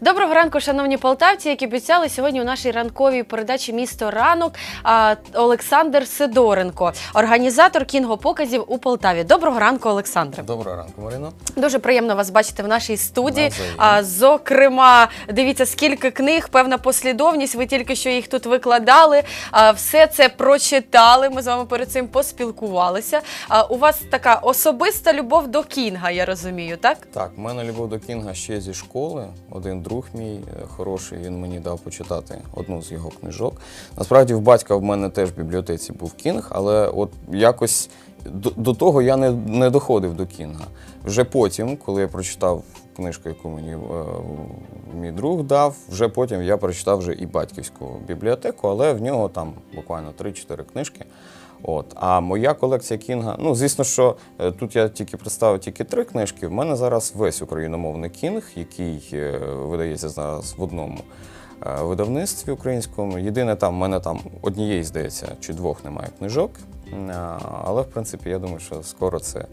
Доброго ранку, шановні полтавці, які обіцяли сьогодні у нашій ранковій передачі Місто ранок а, Олександр Сидоренко, організатор кінго-показів у Полтаві. Доброго ранку, Олександре. Доброго ранку, Марино. Дуже приємно вас бачити в нашій студії. А, зокрема, дивіться, скільки книг, певна послідовність. Ви тільки що їх тут викладали. А, все це прочитали. Ми з вами перед цим поспілкувалися. А, у вас така особиста любов до Кінга, я розумію, так? Так, в мене любов до Кінга ще зі школи. Один друг мій е, хороший, він мені дав почитати одну з його книжок. Насправді, в батька в мене теж в бібліотеці був Кінг, але от якось до, до того я не, не доходив до Кінга. Вже потім, коли я прочитав книжку, яку мені е, мій друг дав, вже потім я прочитав вже і батьківську бібліотеку, але в нього там буквально 3-4 книжки. От. А моя колекція Кінга, ну звісно, що е, тут я тільки представив тільки три книжки. В мене зараз весь україномовний кінг, який е, видається зараз в одному е, видавництві українському. Єдине там, в мене там однієї, здається, чи двох немає книжок. Але в принципі я думаю, що скоро це.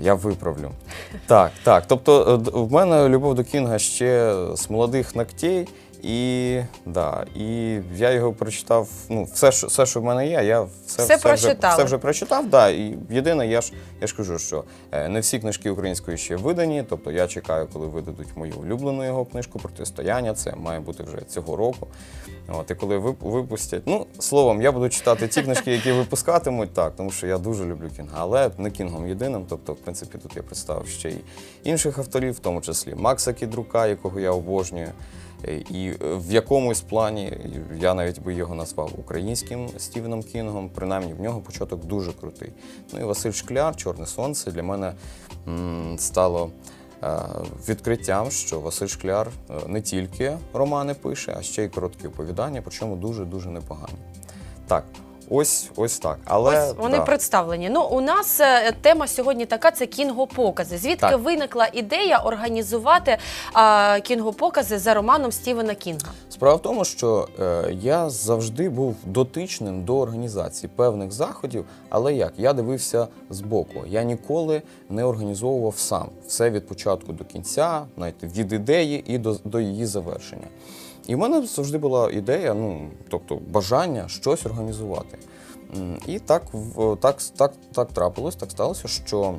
Я виправлю. Так, так. Тобто, в мене любов до Кінга ще з молодих ногтей, і, да, і я його прочитав. Ну, все, що, все, що в мене є, я все, Все вже, прочитали. все вже прочитав. Да, і єдине, я ж, я ж кажу, що е, не всі книжки української ще видані. Тобто я чекаю, коли видадуть мою улюблену його книжку протистояння. Це має бути вже цього року. От, і коли вип- випустять. Ну, словом, я буду читати ті книжки, які випускатимуть, так, тому що я дуже люблю Кінга, але не Кінгом єдиним. Тобто, в принципі, тут я представив ще й інших авторів, в тому числі Макса Кідрука, якого я обожнюю. Е, І е, в якомусь плані я навіть би його назвав українським Стівеном Кінгом. Принаймні в нього початок дуже крутий. Ну і Василь Шкляр, Чорне Сонце для мене стало е, відкриттям, що Василь Шкляр не тільки романи пише, а ще й короткі оповідання, причому дуже дуже непогані. Так, ось ось так. Але Ось вони да. представлені. Ну, у нас е, тема сьогодні така: це кінго-покази. Звідки Так. виникла ідея організувати а, кінго-покази за романом Стівена Кінга? Справа в тому, що е, я завжди був дотичним до організації певних заходів, але як? Я дивився збоку. Я ніколи не організовував сам все від початку до кінця, знаєте, від ідеї і до, до її завершення. І в мене завжди була ідея, ну тобто бажання щось організувати. І так, так, так, так трапилось, так сталося, що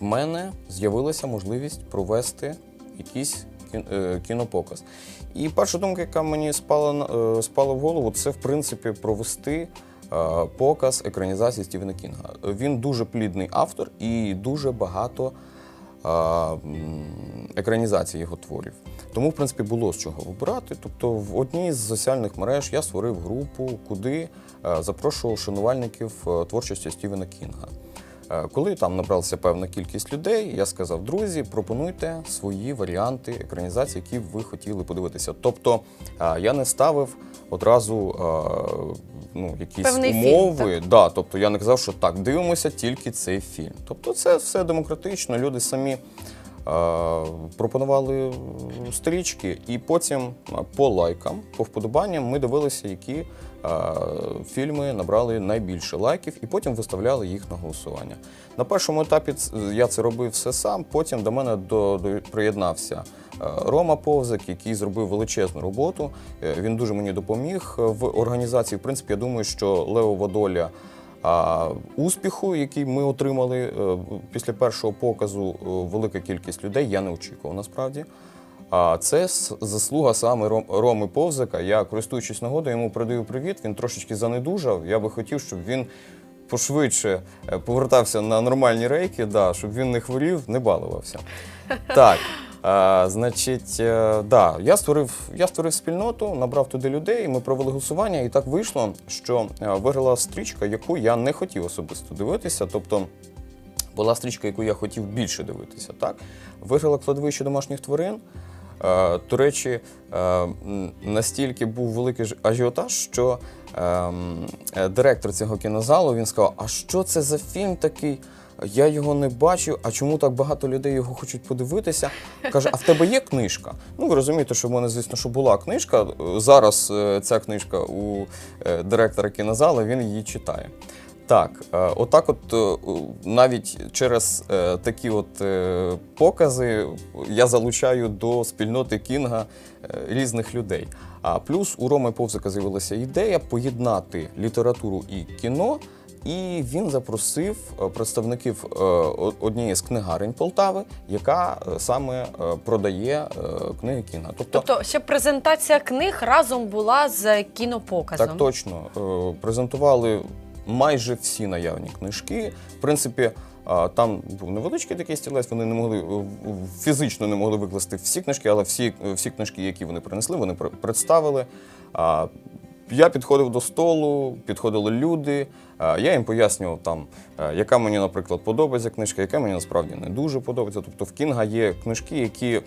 в мене з'явилася можливість провести якийсь е, кінопоказ. І перша думка, яка мені спала, е, спала в голову, це в принципі провести е, показ екранізації Стівена Кінга. Він дуже плідний автор і дуже багато е, м, екранізацій його творів. Тому, в принципі, було з чого вибирати. Тобто, в одній з соціальних мереж я створив групу, куди е, запрошував шанувальників е, творчості Стівена Кінга. Е, Коли там набралася певна кількість людей, я сказав: друзі, пропонуйте свої варіанти екранізації, які ви хотіли подивитися. Тобто я не ставив одразу ну, якісь Певний фільм, умови. да, тобто я не казав, що так, дивимося тільки цей фільм. Тобто це все демократично, люди самі. е, Пропонували стрічки, і потім е, по лайкам, по вподобанням ми дивилися, які е, фільми набрали найбільше лайків, і потім виставляли їх на голосування. На першому етапі я це робив все сам. Потім до мене до, до, приєднався Рома Повзик, який зробив величезну роботу. Е, Він дуже мені допоміг е, в організації. В принципі, я думаю, що Леова доля. Успіху, який ми отримали е, після першого показу, е, велика кількість людей, я не очікував насправді. А це заслуга саме Роми Повзика. Я, користуючись нагодою, йому передаю привіт. Він трошечки занедужав. Я би хотів, щоб він пошвидше е, повертався на нормальні рейки, да, щоб він не хворів, не балувався. Так. А, значить, е, да, я створив, я створив спільноту, набрав туди людей, ми провели голосування, і так вийшло, що е, виграла стрічка, яку я не хотів особисто дивитися. Тобто була стрічка, яку я хотів більше дивитися. Так? Виграла кладовище домашніх тварин. Е, До речі, настільки був великий ажіотаж, що ем, директор цього кінозалу він сказав: А що це за фільм такий? Я його не бачу, а чому так багато людей його хочуть подивитися? Каже, а в тебе є книжка? Ну, ви розумієте, що в мене, звісно, що була книжка. Зараз е, ця книжка у е, директора кінозалу, він її читає. Так, е, отак, от навіть через такі от покази я залучаю до спільноти Кінга різних людей. А плюс у Роми Повзика з'явилася ідея поєднати літературу і кіно. І він запросив е, представників е, однієї з книгарень Полтави, яка е, саме продає книги Кінга. Тобто, Тобто ще презентація книг разом була з кінопоказом. Так точно. Презентували майже всі наявні книжки. В принципі, а, там був невеличкий такий стілець, вони не могли фізично не могли викласти всі книжки, але всі, всі книжки, які вони принесли, вони представили. А, Я підходив до столу, підходили люди. Я їм пояснював там, е, яка мені, наприклад, подобається книжка, яка мені насправді не дуже подобається. Тобто в Кінга є книжки, які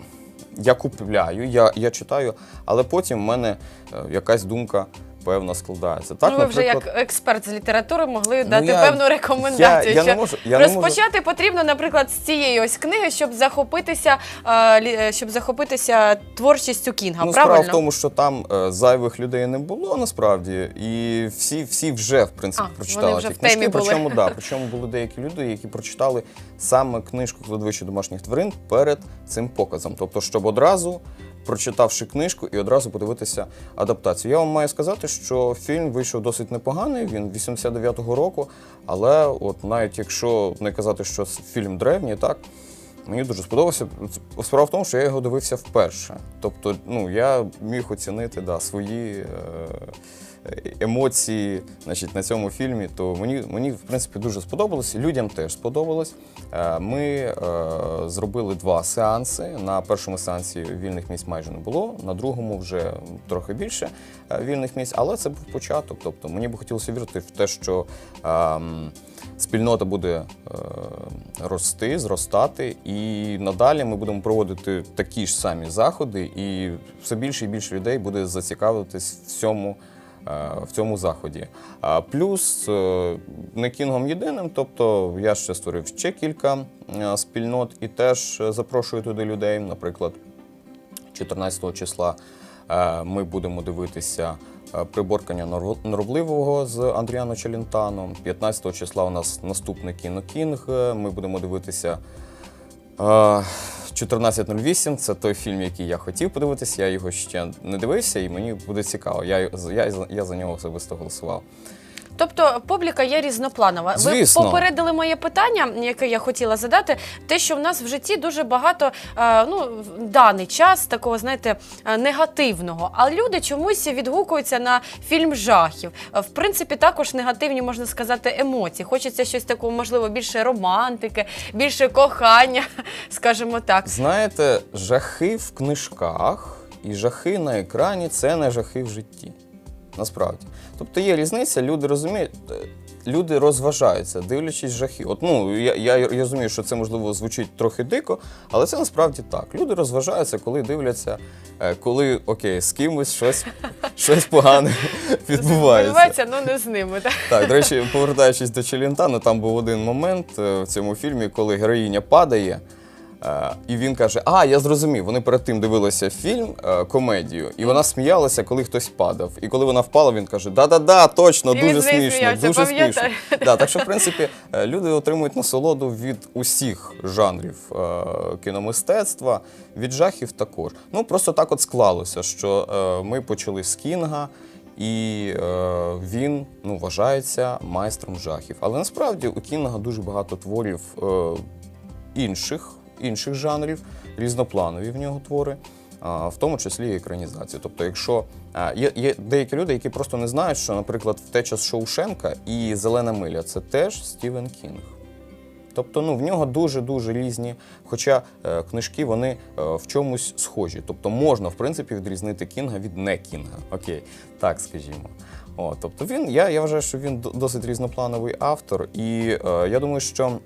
я купляю, я, я читаю, але потім в мене е, якась думка певна складається. Так, ну, ви вже як експерт з літератури могли Ну, дати я- певну рекомендацію. я- я не можу- я не можу- розпочати потрібно, наприклад, з цієї ось книги, щоб захопитися, е, е, щоб захопитися творчістю Кінга. Ну, справа в тому, що там е, зайвих людей не було насправді, і всі, всі вже в принципі А, прочитали вони вже ті в темі книжки. були. Причому да, причому були деякі люди, які прочитали саме книжку «Кладовище домашніх тварин перед цим показом. Тобто, щоб одразу. Прочитавши книжку і одразу подивитися адаптацію. Я вам маю сказати, що фільм вийшов досить непоганий. Він 89-го року. Але от навіть якщо не казати, що фільм древній, так Мені дуже сподобався. Справа в тому, що я його дивився вперше. Тобто, ну, я міг оцінити да, свої е, емоції значить, на цьому фільмі. То мені, мені, в принципі, дуже сподобалось. Людям теж сподобалось. Е, Ми е, зробили два сеанси. На першому сеансі вільних місць майже не було, на другому вже трохи більше е, вільних місць, але це був початок. Тобто мені б хотілося вірити в те, що. ем, спільнота буде е, рости, зростати, і надалі ми будемо проводити такі ж самі заходи, і все більше і більше людей буде зацікавитись в цьому. Е, В цьому заході. Плюс е, не кінгом єдиним, тобто я ще створив ще кілька е, спільнот і теж запрошую туди людей. Наприклад, 14 числа ми будемо дивитися приборкання нор- норовливого з Андріано Челентано. 15 числа у нас наступне кіно Кінг. Е, Ми будемо дивитися. Е, 14.08 це той фільм, який я хотів подивитися. Я його ще не дивився, і мені буде цікаво. Я, я, я за нього особисто голосував. Тобто публіка є різнопланова. Звісно. Ви попередили моє питання, яке я хотіла задати. Те, що в нас в житті дуже багато е, ну, в даний час такого, знаєте, е, негативного. А люди чомусь відгукуються на фільм жахів. Е, В принципі, також негативні, можна сказати, емоції. Хочеться щось такого, можливо, більше романтики, більше кохання, скажімо так. Знаєте, жахи в книжках і жахи на екрані це не жахи в житті. Насправді. Тобто є різниця, люди розуміють, люди розважаються, дивлячись жахи. От, ну, я, я, розумію, що це можливо звучить трохи дико, але це насправді так. Люди розважаються, коли дивляться, е, коли окей, з кимось щось, щось погане відбувається. Відбувається, ну не з ними. Так? Так, до речі, повертаючись до Челентано, там був один момент е, в цьому фільмі, коли героїня падає. Е, І він каже: А, я зрозумів. Вони перед тим дивилися фільм, е, комедію, і вона сміялася, коли хтось падав. І коли вона впала, він каже: Да-да-да, точно, І він дуже з нею смішно, сміявся, дуже смішно. Да, так що, в принципі, е, люди отримують насолоду від усіх жанрів е, кіномистецтва, від жахів також. Ну просто так от склалося, що е, ми почали з Кінга. І е, він ну, вважається майстром жахів. Але насправді у Кінга дуже багато творів е, інших, інших жанрів, різнопланові в нього твори, в тому числі і екранізації. Тобто, якщо є, є деякі люди, які просто не знають, що, наприклад, втеча з Шоушенка і Зелена миля це теж Стівен Кінг. Тобто, ну в нього дуже дуже різні, хоча е, книжки вони е, в чомусь схожі. Тобто можна в принципі відрізнити Кінга від не Кінга. Окей, так скажімо. О, тобто він, я, я вважаю, що він досить різноплановий автор, і е, я думаю, що.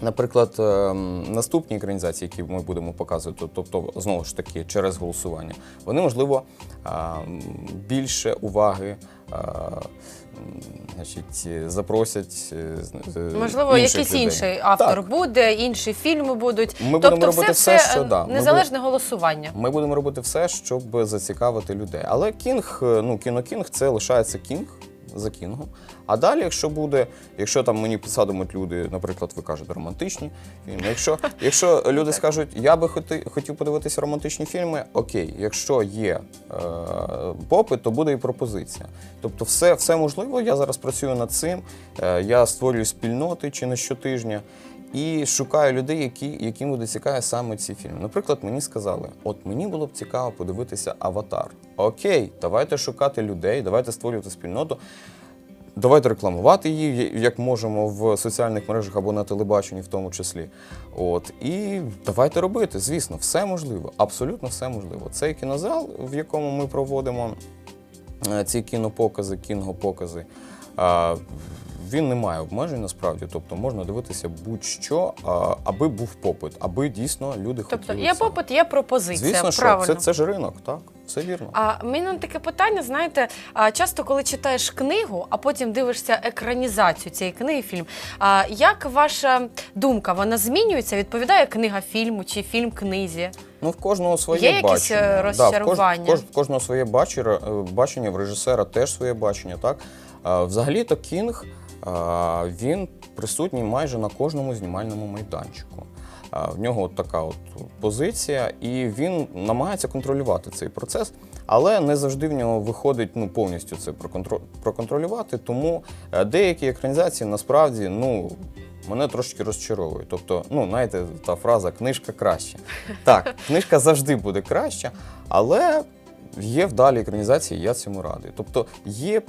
Наприклад, ем, наступні екранізації, які ми будемо показувати, тобто знову ж таки через голосування, вони можливо ем, більше уваги е, значить, запросять е, Можливо, інших якийсь людей. інший автор Так. буде, інші фільми будуть. Ми тобто, будемо робити все, все, що, да, ми незалежне голосування. Ми будемо робити все, щоб зацікавити людей. Але Кінг, е, ну кіно Кінг це лишається Кінг. За кінгом. А далі, якщо буде, якщо там мені посадимуть люди, наприклад, ви кажете романтичні фільми. Якщо, якщо люди скажуть, я би хоти, хотів подивитися романтичні фільми, окей, якщо є е, попит, то буде і пропозиція. Тобто, все, все можливо. Я зараз працюю над цим. Е, я створюю спільноти чи не щотижня. І шукаю людей, які, яким буде цікаві саме ці фільми. Наприклад, мені сказали: от мені було б цікаво подивитися Аватар. Окей, давайте шукати людей, давайте створювати спільноту. Давайте рекламувати її, як можемо в соціальних мережах або на телебаченні, в тому числі. От і давайте робити. Звісно, все можливо, абсолютно все можливо. Цей кінозал, в якому ми проводимо е, ці кінопокази, кінгопокази. Він не має обмежень насправді, тобто можна дивитися будь-що, аби був попит, аби дійсно люди Тобто хотіли. є це. попит, є пропозиція. Звісно, що правильно. це, це ж ринок, так, все вірно. А в мене таке питання, знаєте, а, часто, коли читаєш книгу, а потім дивишся екранізацію цієї книги, фільм. А як ваша думка, вона змінюється? Відповідає книга фільму чи фільм книзі? Ну, в кожного своє Є якісь, бачення. е, Да, в кож- розчарування? в кож- кожного своє бачення, е, бачення, в режисера теж своє бачення. Так? А, Взагалі-то Кінг а, він присутній майже на кожному знімальному майданчику. В нього от така от позиція, і він намагається контролювати цей процес, але не завжди в нього виходить ну, повністю це проконтро- проконтролювати. Тому е, деякі екранізації насправді ну, мене трошки розчаровує. Тобто, ну, знаєте, та фраза книжка краще. Так, книжка завжди буде краща, але є вдалі екранізації, я цьому радий. Тобто є.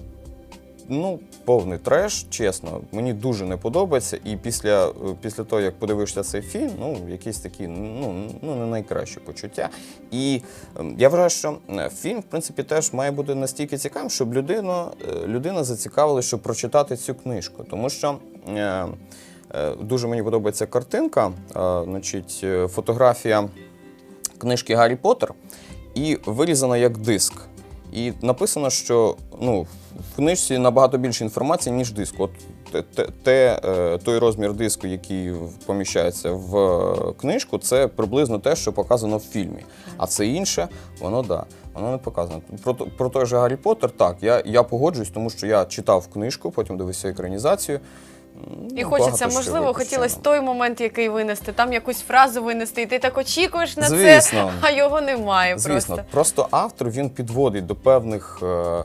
Ну, повний треш, чесно, мені дуже не подобається. І після, е, після того, як подивишся цей фільм, ну, якісь такі ну, ну, не найкращі почуття. І ем, я вважаю, що е, фільм, в принципі, теж має бути настільки цікавим, щоб людина, е, людина зацікавилася, щоб прочитати цю книжку. Тому що дуже мені подобається картинка, значить, фотографія книжки Гаррі Поттер і вирізана як диск. І написано, що ну, в книжці набагато більше інформації, ніж диск. От те, те, е, той розмір диску, який поміщається в е, книжку, це приблизно те, що показано в фільмі. А все інше, воно да, воно не показано. Про, про той же Гаррі Поттер, так, я, я погоджуюсь, тому що я читав книжку, потім дивився екранізацію. М, І ну, хочеться, можливо, хотілося той момент, який винести, там якусь фразу винести, і ти так очікуєш на це, а його немає Звісно, просто. просто. автор він підводить до певних е,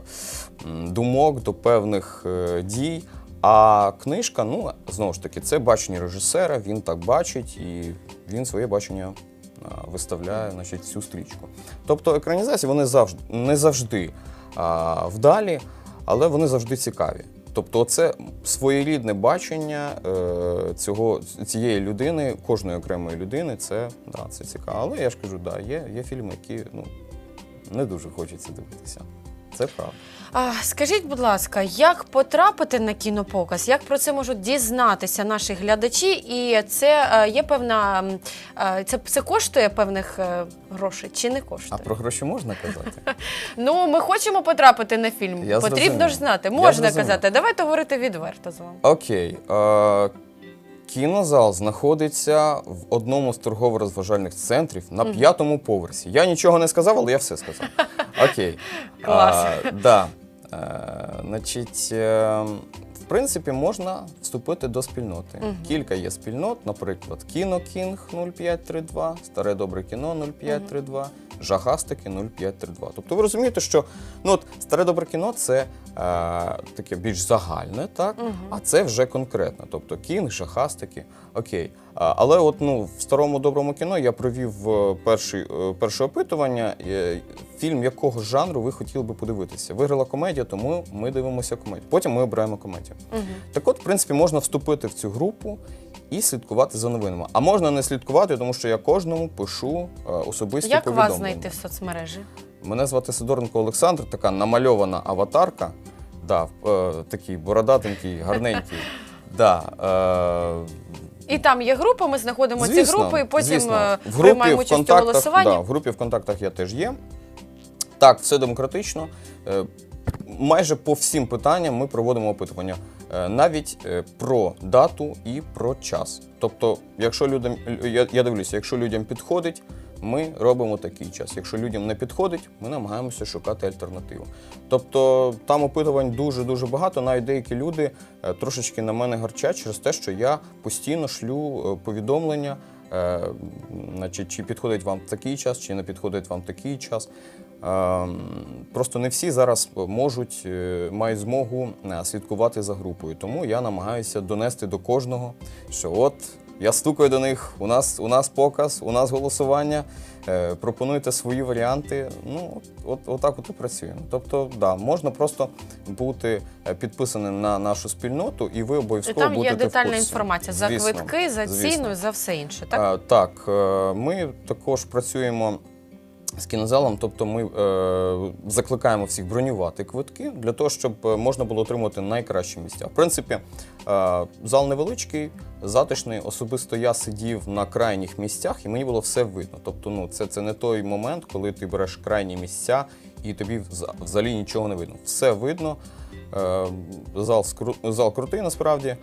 думок, до певних е, дій. А книжка, ну знову ж таки, це бачення режисера, він так бачить і він своє бачення а, виставляє значить, всю стрічку. Тобто екранізації вони завжди не завжди а, вдалі, але вони завжди цікаві. Тобто, це своєрідне бачення е, цього цієї людини, кожної окремої людини, це, да, це цікаво. Але я ж кажу, да, є, є фільми, які ну, не дуже хочеться дивитися. Це правда. А, скажіть, будь ласка, як потрапити на кінопоказ? Як про це можуть дізнатися наші глядачі? І це е, є певна е, це, це коштує певних е, грошей чи не коштує? А про гроші можна казати? Ну, ми хочемо потрапити на фільм. Я Потрібно зрозумів. ж знати. Я Можна зрозумів. казати. Давайте говорити відверто з вами. Окей. Е, кінозал знаходиться в одному з торгово-розважальних центрів на п'ятому поверсі. Я нічого не сказав, але я все сказав. Окей. Клас. А, да. Е, значить, е, в принципі, можна вступити до спільноти. Кілька є спільнот, наприклад, Кіно Кінг 0532, Старе Добре кіно 0532, Жахастики 0532. Тобто ви розумієте, що ну, от, старе добре кіно це е, таке більш загальне, так? а це вже конкретно. Тобто кінг, жахастики, окей. А, але от ну, в старому доброму кіно я провів е, перший, е, перше опитування, е, фільм якого жанру ви хотіли би подивитися. Виграла комедія, тому ми дивимося комедію. Потім ми обираємо комедію. Так от, в принципі, можна вступити в цю групу і слідкувати за новинами. А можна не слідкувати, тому що я кожному пишу е, особисті Як повідомлення. вас знайти в соцмережі? Мене звати Сидоренко Олександр, така намальована аватарка. Да, е, такий бородатенький, гарненький. Да, е, І там є група, ми знаходимо ці звісно, групи і потім звісно. е, в групі приймаємо участь у голосуванні. Да, в групі ВКонтактах я теж є. Так, все демократично. Е, Майже по всім питанням ми проводимо опитування. Е, Навіть е, про дату і про час. Тобто, якщо людям я, дивлюся, якщо людям підходить, ми робимо такий час. Якщо людям не підходить, ми намагаємося шукати альтернативу. Тобто там опитувань дуже дуже багато. Навіть деякі люди е, трошечки на мене гарчать через те, що я постійно шлю повідомлення. Значить, чи підходить вам такий час, чи не підходить вам такий час. Е, Просто не всі зараз можуть, е, мають змогу е, слідкувати за групою. Тому я намагаюся донести до кожного, що от я стукаю до них, у нас, у нас показ, у нас голосування, пропонуйте свої варіанти. Ну, от, отак от і працюємо. Тобто, да, можна просто бути підписаним на нашу спільноту, і ви обов'язково там будете є детальна інформація за Звісно, квитки, за ціну звісно. за все інше. Так? Так, ми також працюємо з кінозалом, тобто ми е, закликаємо всіх бронювати квитки для того, щоб е, можна було отримати найкращі місця. В принципі, е, зал невеличкий, затишний. Особисто я сидів на крайніх місцях, і мені було все видно. Тобто, ну це, це не той момент, коли ти береш крайні місця і тобі взагалі нічого не видно. Все видно. Е, зал, зал крутий насправді.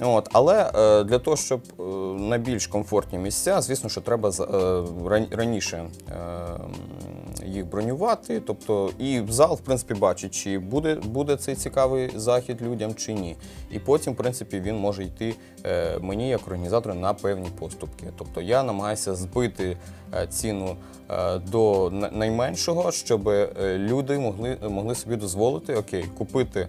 От, але е, для того, щоб е, на більш комфортні місця, звісно, що треба е, раніше е, їх бронювати. Тобто, і зал, в принципі, бачить, чи буде, буде цей цікавий захід людям, чи ні. І потім, в принципі, він може йти е, мені як організатору на певні поступки. Тобто я намагаюся збити е, ціну е, до найменшого, щоб е, люди могли, могли собі дозволити окей, купити.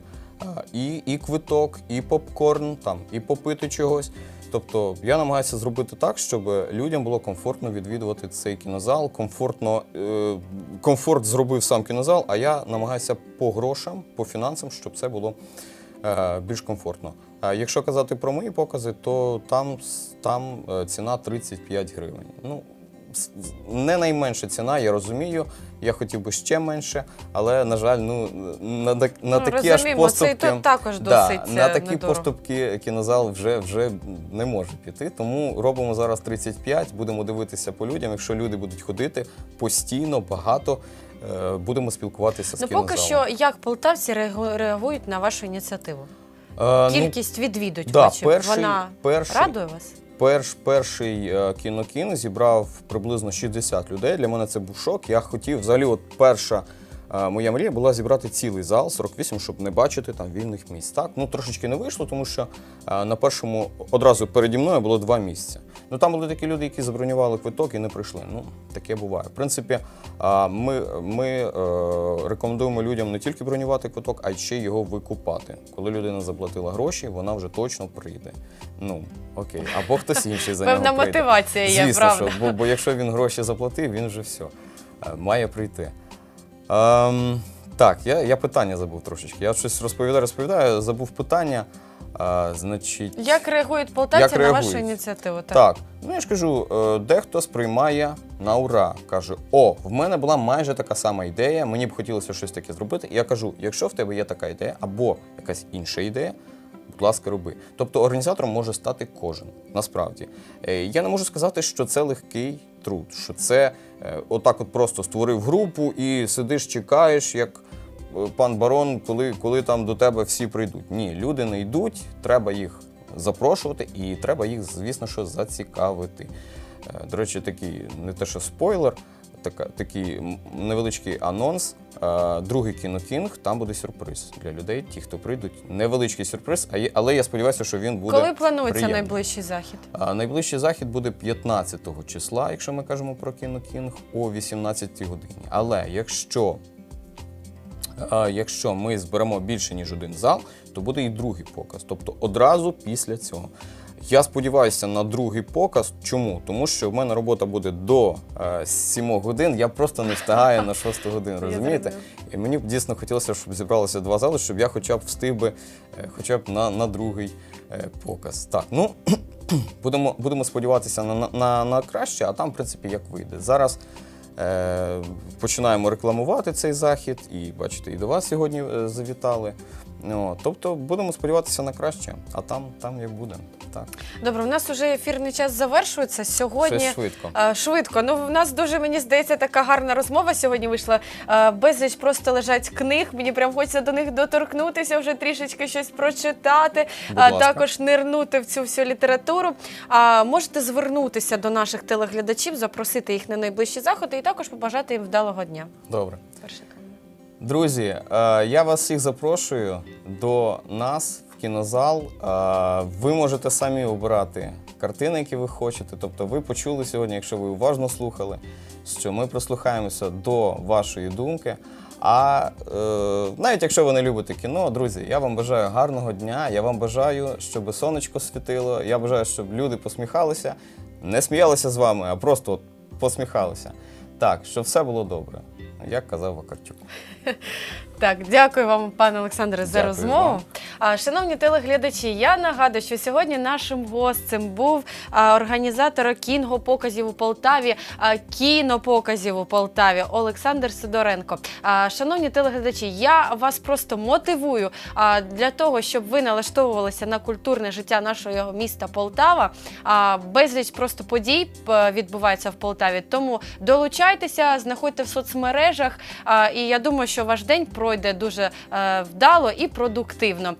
І, і квиток, і попкорн, там, і попити чогось. Тобто я намагаюся зробити так, щоб людям було комфортно відвідувати цей кінозал. Комфортно, е, комфорт зробив сам кінозал, а я намагаюся по грошам, по фінансам, щоб це було е, більш комфортно. А якщо казати про мої покази, то там, там е, ціна 35 гривень. Ну, не найменша ціна, я розумію. Я хотів би ще менше, але на жаль, ну на, на Ну, такі аж розуміємо, це і поступки. також да, досить, на е, такі недорого. поступки кінозал вже, вже не може піти. Тому робимо зараз 35, будемо дивитися по людям. Якщо люди будуть ходити постійно, багато, е, будемо спілкуватися з Ну поки що, як полтавці реагу- реагують на вашу ініціативу? Е, ну, Кількість відвідувачів, да, перший- вона перший- радує вас? Перш, перший е, кінокін зібрав приблизно 60 людей. Для мене це був шок. Я хотів взагалі, от перша моя мрія була зібрати цілий зал 48, щоб не бачити там вільних місць. Так, ну трошечки не вийшло, тому що на першому одразу переді мною було два місця. Ну там були такі люди, які забронювали квиток і не прийшли. Ну таке буває. В принципі, ми, ми е, рекомендуємо людям не тільки бронювати квиток, а й ще його викупати. Коли людина заплатила гроші, вона вже точно прийде. Ну окей, або хтось інший за Певна нього прийде. мотивація є, Звісно, правда. Що, бо, бо якщо він гроші заплатив, він вже все е, має прийти. Ем, так, я, я питання забув трошечки. Я щось розповідаю, розповідаю, забув питання. А, значить, Як реагують полтавці Як на вашу реагують? ініціативу? так, ну я ж кажу, е, дехто сприймає на ура. Каже: О, в мене була майже така сама ідея, мені б хотілося щось таке зробити. І я кажу: якщо в тебе є така ідея, або якась інша ідея, будь ласка, роби. Тобто організатором може стати кожен. Насправді. Е, Я не можу сказати, що це легкий труд, що це е, отак от просто створив групу і сидиш, чекаєш, як е, пан барон, коли, коли там до тебе всі прийдуть. Ні, люди не йдуть, треба їх запрошувати, і треба їх, звісно, що зацікавити. До речі, такий не те, що спойлер, така, такий невеличкий анонс. Е, Другий кінокінг, там буде сюрприз для людей, ті, хто прийдуть. Невеличкий сюрприз, але я сподіваюся, що він буде. Коли планується приємний. найближчий захід? Найближчий захід буде 15 числа, якщо ми кажемо про кінокінг, о 18 годині. Але якщо, а, якщо ми зберемо більше ніж один зал, то буде і другий показ. Тобто одразу після цього. Я сподіваюся на другий показ. Чому? Тому що в мене робота буде до е, 7 годин. Я просто не встигаю на 6 годину. Розумієте? І мені б дійсно хотілося, щоб зібралося два зали, щоб я хоча б встиг би, е, хоча б на, на другий е, показ. Так, ну будемо, будемо сподіватися на, на- на, на краще, а там, в принципі, як вийде. Зараз е, починаємо рекламувати цей захід, і бачите, і до вас сьогодні е, завітали. Ну, тобто будемо сподіватися на краще, а там, там як буде. Так, Добре, у нас вже ефірний час завершується. Сьогодні Щось швидко. Е, Швидко. Ну, в нас дуже мені здається така гарна розмова сьогодні вийшла. Е, Безліч просто лежать книг. Мені прям хочеться до них доторкнутися, вже трішечки щось прочитати, Будь а ласка. також нирнути в цю всю літературу. А можете звернутися до наших телеглядачів, запросити їх на найближчі заходи і також побажати їм вдалого дня. Добре. Друзі, е, я вас всіх запрошую до нас в кінозал. Ви можете самі обирати картини, які ви хочете. Тобто, ви почули сьогодні, якщо ви уважно слухали, що ми прислухаємося до вашої думки. А е, навіть якщо ви не любите кіно, друзі, я вам бажаю гарного дня. Я вам бажаю, щоб сонечко світило. Я бажаю, щоб люди посміхалися, не сміялися з вами, а просто от посміхалися. Так, щоб все було добре, як казав Вакарчук. Так, дякую вам, пане Олександре, за Дякую розмову. вам. А, шановні телеглядачі, я нагадую, що сьогодні нашим гостем був а, організатор кінго-показів у Полтаві, а, кінопоказів у Полтаві Олександр Сидоренко. А, шановні телеглядачі, я вас просто мотивую а, для того, щоб ви налаштовувалися на культурне життя нашого міста Полтава. А, безліч просто подій п- відбувається в Полтаві. Тому долучайтеся, знаходьте в соцмережах. А, і я думаю, що ваш день пройде дуже е, вдало і продуктивно.